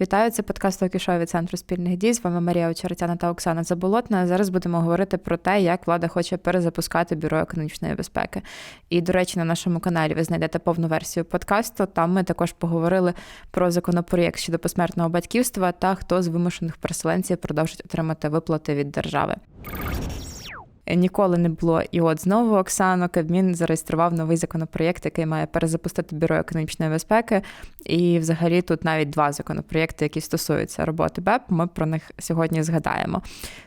Вітаю, це подкаст «Окішо» від Центру спільних дій. З вами Марія Очеретяна та Оксана Заболотна. Зараз будемо говорити про те, як влада хоче перезапускати бюро економічної безпеки. І, до речі, на нашому каналі ви знайдете повну версію подкасту. Там ми також поговорили про законопроєкт щодо посмертного батьківства та хто з вимушених переселенців продовжить отримати виплати від держави. Ніколи не було. І от знову Оксано Кабмін зареєстрував новий законопроєкт, який має перезапустити бюро економічної безпеки. І, взагалі, тут навіть два законопроєкти, які стосуються роботи БЕП. Ми про них сьогодні згадаємо.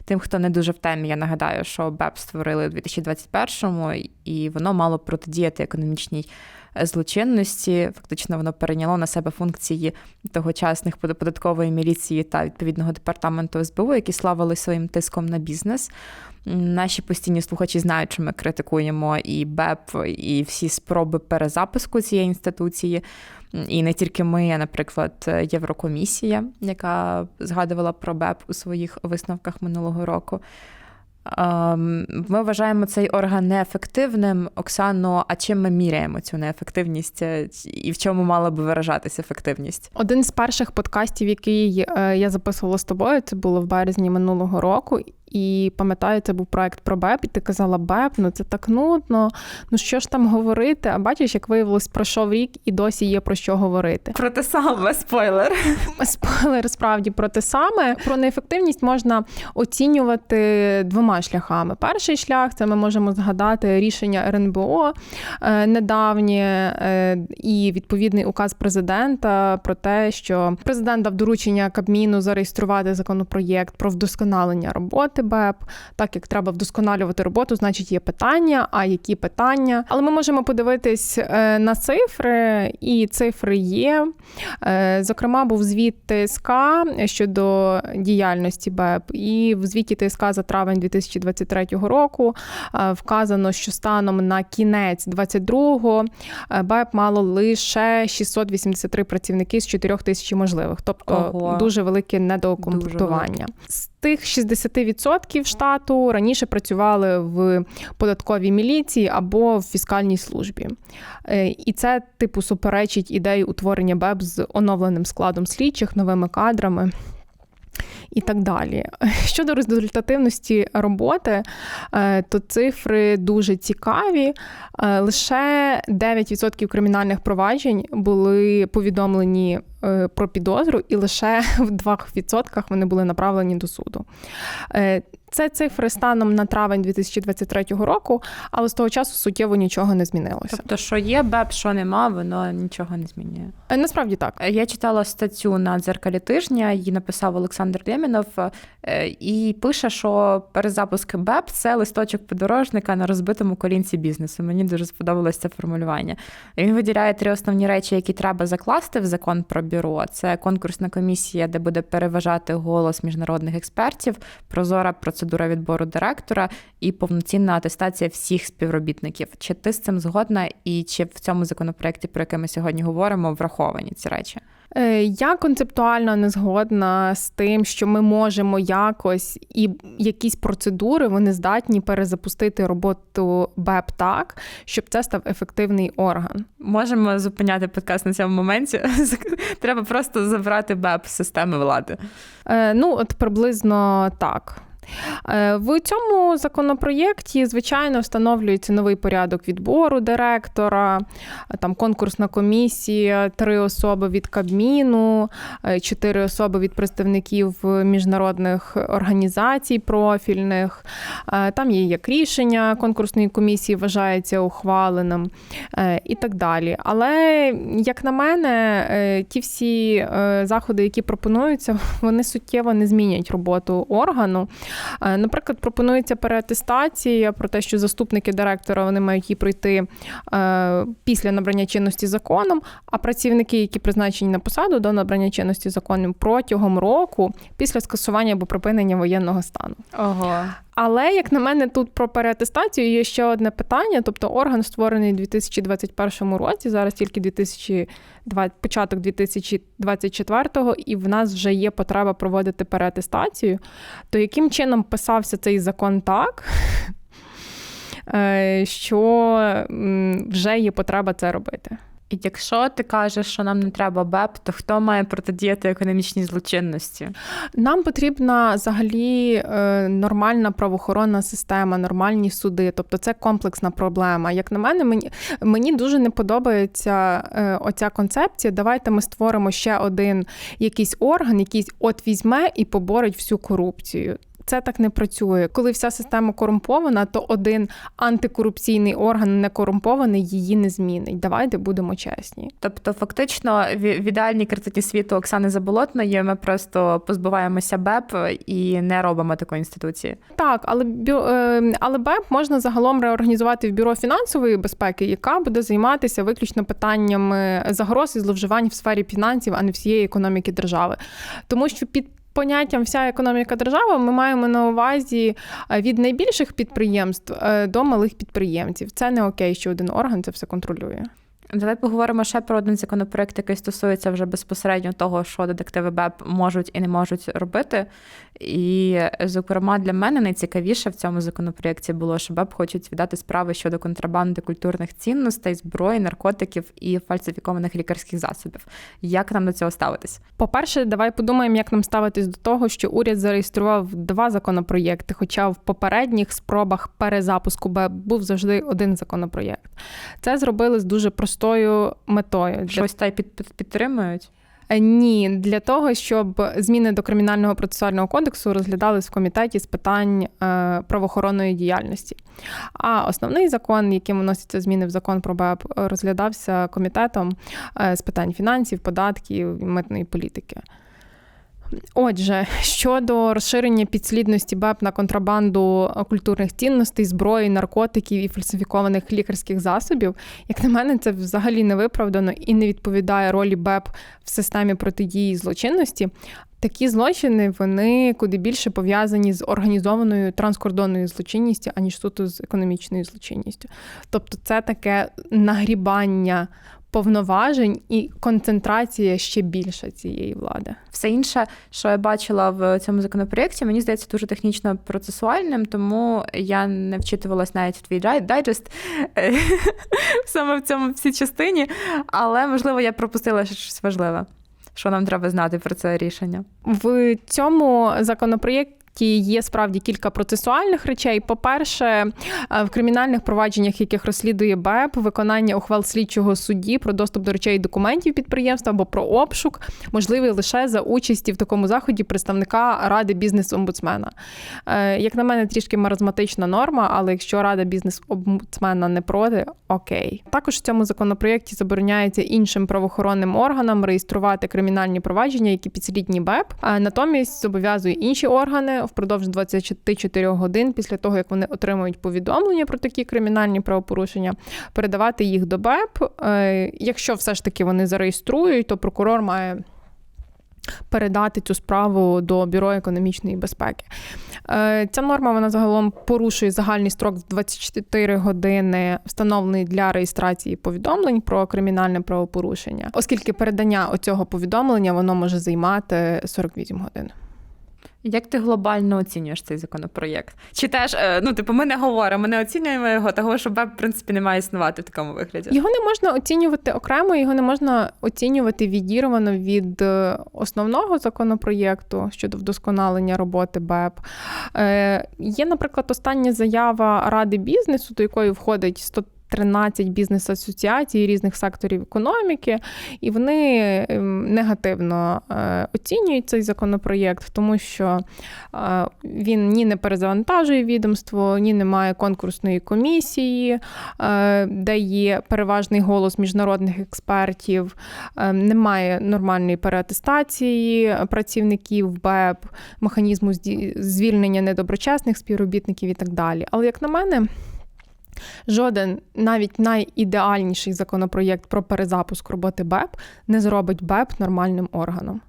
Тим, хто не дуже в темі, я нагадаю, що БЕП створили у 2021-му, і воно мало протидіяти економічній злочинності. Фактично, воно перейняло на себе функції тогочасних податкової міліції та відповідного департаменту СБУ, які славили своїм тиском на бізнес. Наші постійні слухачі знають, що ми критикуємо і БЕП, і всі спроби перезапуску цієї інституції. І не тільки ми, а, наприклад, Єврокомісія, яка згадувала про БЕП у своїх висновках минулого року. Ем, ми вважаємо цей орган неефективним. Оксано, а чим ми міряємо цю неефективність і в чому мала би виражатися ефективність? Один з перших подкастів, який е, я записувала з тобою, це було в березні минулого року. І пам'ятаю, це був проект про БЕП, і ти казала БЕП, ну це так нудно. Ну що ж там говорити? А бачиш, як виявилось, пройшов рік і досі є про що говорити. Про те саме спойлер. Спойлер, справді про те саме. Про неефективність можна оцінювати двома шляхами. Перший шлях це ми можемо згадати рішення РНБО е, недавнє е, і відповідний указ президента про те, що президент дав доручення Кабміну зареєструвати законопроєкт про вдосконалення роботи роботи БЕП. Так як треба вдосконалювати роботу, значить є питання. А які питання? Але ми можемо подивитись е, на цифри, і цифри є. Е, зокрема, був звіт ТСК щодо діяльності БЕП, і в звіті ТСК за травень 2023 року е, вказано, що станом на кінець 22-го БЕП мало лише 683 працівники з 4 тисяч можливих, тобто Ого. дуже велике недоукомплектування. З тих 60% штату раніше працювали в податковій міліції або в фіскальній службі. Е, і це, типу, суперечить ідеї утворення БЕБ з оновленим складом слідчих, новими кадрами і так далі. Щодо результативності роботи, е, то цифри дуже цікаві. Е, лише 9% кримінальних проваджень були повідомлені про підозру, і лише в 2% вони були направлені до суду. Це цифри станом на травень 2023 року, але з того часу суттєво нічого не змінилося. Тобто, що є БЕП, що нема, воно нічого не змінює. Насправді так. Я читала статтю на дзеркалі тижня, її написав Олександр Лємінов, е, і пише, що перезапуск БЕП це листочок подорожника на розбитому колінці бізнесу. Мені дуже сподобалось це формулювання. Він виділяє три основні речі, які треба закласти в закон про бюро. Це конкурсна комісія, де буде переважати голос міжнародних експертів, прозора процедура відбору директора і повноцінна атестація всіх співробітників. Чи ти з цим згодна, і чи в цьому законопроекті, про який ми сьогодні говоримо, враховані ці речі? Е, я концептуально не згодна з тим, що ми можемо якось і якісь процедури вони здатні перезапустити роботу БЕП так, щоб це став ефективний орган. Можемо зупиняти подкаст на цьому моменті. Треба просто забрати БЕП з системи влади. Е, ну, от приблизно так. Е, в цьому законопроєкті, звичайно, встановлюється новий порядок відбору директора, там конкурсна комісія, три особи від Кабміну, е, чотири особи від представників міжнародних організацій профільних. Е, там є як рішення конкурсної комісії, вважається ухваленим і так далі. Але, як на мене, ті всі заходи, які пропонуються, вони суттєво не змінять роботу органу. Е, наприклад, пропонується переатестація про те, що заступники директора вони мають її пройти е, після набрання чинності законом, а працівники, які призначені на посаду до набрання чинності законом протягом року після скасування або припинення воєнного стану. Ого. Але, як на мене, тут про переатестацію є ще одне питання. Тобто орган створений у 2021 році, зараз тільки 2020, початок 2024-го, і в нас вже є потреба проводити переатестацію. То яким чином писався цей закон так? Е, що вже є потреба це робити. Якщо ти кажеш, що нам не треба БЕП, то хто має протидіяти економічній злочинності? Нам потрібна взагалі е, нормальна правоохоронна система, нормальні суди. Тобто це комплексна проблема. Як на мене, мені мені дуже не подобається е, оця концепція. Давайте ми створимо ще один якийсь орган, який от візьме і поборить всю корупцію. Це так не працює. Коли вся система корумпована, то один антикорупційний орган не корумпований її не змінить. Давайте будемо чесні. Тобто, фактично, в ідеальній картині світу Оксани Заболотної ми просто позбуваємося БЕП і не робимо такої інституції. Так, але е, але БЕП можна загалом реорганізувати в бюро фінансової безпеки, яка буде займатися виключно питаннями загроз і зловживань в сфері фінансів, а не всієї економіки держави. Тому що під Поняттям вся економіка держави ми маємо на увазі е, від найбільших підприємств е, до малих підприємців. Це не окей, що один орган це все контролює. Давай поговоримо ще про один законопроект, який стосується вже безпосередньо того, що детективи БЕП можуть і не можуть робити. І, зокрема, для мене найцікавіше в цьому законопроєкті було, що БЕП хочуть віддати справи щодо контрабанди культурних цінностей, зброї, наркотиків і фальсифікованих лікарських засобів. Як нам до цього ставитись? По-перше, давай подумаємо, як нам ставитись до того, що уряд зареєстрував два законопроєкти, хоча в попередніх спробах перезапуску БЕП був завжди один законопроєкт. Це зробили з дуже простою метою. Для Щось та й під, під, підтримують? Е, Ні, для того, щоб зміни до кримінального процесуального кодексу розглядались в комітеті з питань е, правоохоронної діяльності. А основний закон, яким вносяться зміни в закон про БЕП, розглядався комітетом е, з питань фінансів, податків і митної політики. Отже, щодо розширення підслідності БЕП на контрабанду культурних цінностей, зброї, наркотиків і фальсифікованих лікарських засобів, як на мене, це взагалі не виправдано і не відповідає ролі БЕП в системі протидії злочинності. Такі злочини вони куди більше пов'язані з організованою транскордонною злочинністю, аніж суто з економічною злочинністю. Тобто, це таке нагрібання повноважень і концентрація ще більша цієї влади. Все інше, що я бачила в цьому законопроєкті, мені здається дуже технічно процесуальним, тому я не вчитувалась навіть в твій дай- дайджест саме в цьому в цій частині, але можливо я пропустила щось важливе. Що нам треба знати про це рішення? В цьому законопроєкті є справді кілька процесуальних речей. По-перше, е, в кримінальних провадженнях, яких розслідує БЕП, виконання ухвал слідчого судді про доступ до речей і документів підприємства або про обшук можливий лише за участі в такому заході представника ради бізнес-омбудсмена. Е, Як на мене, трішки маразматична норма, але якщо рада бізнес-омбудсмена не проти, окей. Також в цьому законопроєкті забороняється іншим правоохоронним органам реєструвати кримінальні провадження, які підслідні БЕП. А натомість зобов'язує інші органи впродовж 24 годин після того, як вони отримують повідомлення про такі кримінальні правопорушення, передавати їх до БЕП. Е, Якщо все ж таки вони зареєструють, то прокурор має. Передати цю справу до бюро економічної безпеки. Е, Ця норма вона загалом порушує загальний строк в 24 години, встановлений для реєстрації повідомлень про кримінальне правопорушення, оскільки передання оцього повідомлення воно може займати 48 годин. Як ти глобально оцінюєш цей законопроєкт? Чи теж, е, ну, типу, ми не говоримо, ми не оцінюємо його, того, що БЕП, в принципі, не має існувати в такому вигляді. Його не можна оцінювати окремо, його не можна оцінювати відірвано від е, основного законопроєкту щодо вдосконалення роботи БЕП. Е, Є, наприклад, остання заява Ради бізнесу, до якої входить 100 13 бізнес-асоціацій різних секторів економіки, і вони ем, негативно е, оцінюють цей законопроєкт, тому що е, він ні не перезавантажує відомство, ні не має конкурсної комісії, е, де є переважний голос міжнародних експертів, немає нормальної переатестації працівників БЕП, механізму звільнення недоброчесних співробітників і так далі. Але як на мене. Жоден, навіть найідеальніший законопроєкт про перезапуск роботи БЕП не зробить БЕП нормальним органом.